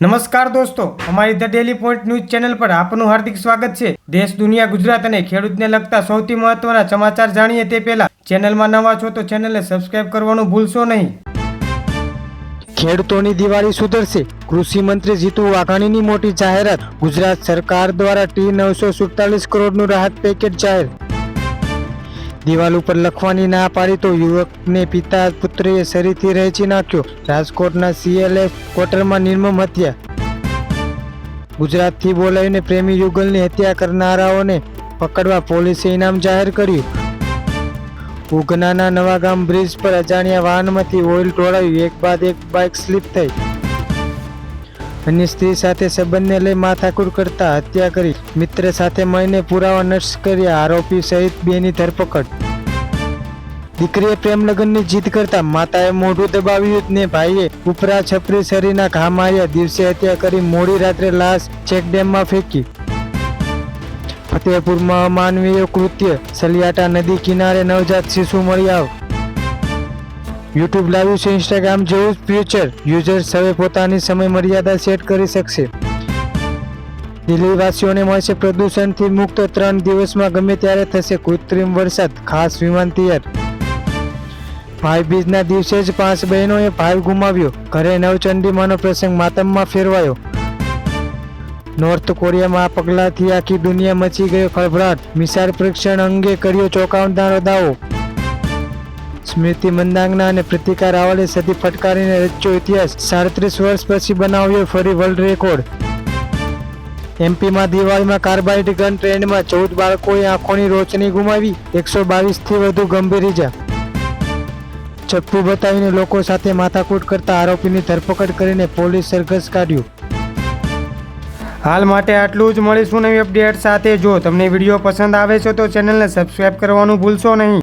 નમસ્કાર દોસ્તો, અમારી the daily point news channel પર આપનું હાર્દિક સ્વાગત છે. દેશ, દુનિયા, ગુજરાત અને ખેડૂતને લગતા સૌથી મહત્વના સમાચાર જાણીએ તે પહેલા ચેનલમાં નવા છો તો ચેનલને સબસ્ક્રાઇબ કરવાનું ભૂલશો નહીં. ખેડૂતોની દિવાળી સુધરશે. કૃષિ મંત્રી જીતુ વાઘાણીની મોટી જાહેરાત. ગુજરાત સરકાર દ્વારા ટી નવસો સુડતાલીસ કરોડનું રાહત પેકેજ જાહેર દિવાલ ઉપર લખવાની ના પાડી તો યુવકને પિતા પુત્રએ શરીરથી રહેચી નાખ્યો. રાજકોટના સીએલએફ ક્વાર્ટરમાં નિર્મમ હત્યા. ગુજરાતથી બોલાવીને પ્રેમી યુગલની હત્યા કરનારાઓને પકડવા પોલીસે ઇનામ જાહેર કર્યું. ઉગનાના નવાગામ બ્રિજ પર અજાણ્યા વાહનમાંથી ઓઇલ ઢોળાયું. એક બાદ એક બાઇક સ્લીપ થઈ. અન્ય સ્ત્રી સાથે સંબંધને લઈ માથાકૂટ કરતા હત્યા કરી, મિત્ર સાથે મળીને પુરાવા નષ્ટ કર્યા આરોપી સહિત બેની ધરપકડ. દીકરીએ પ્રેમ લગ્નની જીદ કરતા માતાએ મોઢું દબાવ્યું ને ભાઈએ ઉપરા છપરી શરીરના ઘા માર્યા, દિવસે હત્યા કરી મોડી રાત્રે લાશ ચેકડેમમાં ફેંકી. ફતેહપુરમાં માનવીય કૃત્ય, સલિયાટા નદી કિનારે નવજાત શિશુ મળી આવ યુટ્યુબ લાવ્યું છે ઇન્સ્ટાગ્રામ જેવું ફ્યુચર યુઝર્સ હવે પોતાની સમય મર્યાદા સેટ કરી શકશે. દિલ્હીવાસીઓને મળશે પ્રદૂષણથી મુક્ત ત્રણ દિવસમાં ગમે ત્યારે થશે કૃત્રિમ વરસાદ, ખાસ વિમાન તૈયાર. ભાઈ બીજના દિવસે જ પાંચ બહેનોએ ભાઈ ગુમાવ્યો. ઘરે નવચંડીમાંનો પ્રસંગ માતમમાં ફેરવાયો. નોર્થ કોરિયામાં આ પગલાંથી આખી દુનિયા મચી ગયો ખળભળાટ મિસાઇલ પરીક્ષણ અંગે કર્યો ચોંકાવનારો દાવો. સ્મૃતિ મંદાંગના અને પ્રતિકા રાવલે સદી ફટકારીને રચ્યો ઇતિહાસ. સાડત્રીસ વર્ષ પછી બનાવ્યો ફરી વર્લ્ડ રેકોર્ડ એમપીમાં દિવાળીમાં કાર્બાઇડ ગન ટ્રેન્ડમાં ચૌદ બાળકોએ આંખોની રોચની ગુમાવી, એકસો બાવીસથી વધુ ગંભીર ઇજા ચપ્પુ બતાવીને લોકો સાથે માથાકૂટ કરતા આરોપીની ધરપકડ કરીને પોલીસ સરઘસ કાઢ્યું. હાલ માટે આટલું જ. મળીશું નવી અપડેટ સાથે. જો તમને વીડિયો પસંદ આવે છે તો ચેનલને સબસ્ક્રાઈબ કરવાનું ભૂલશો નહીં.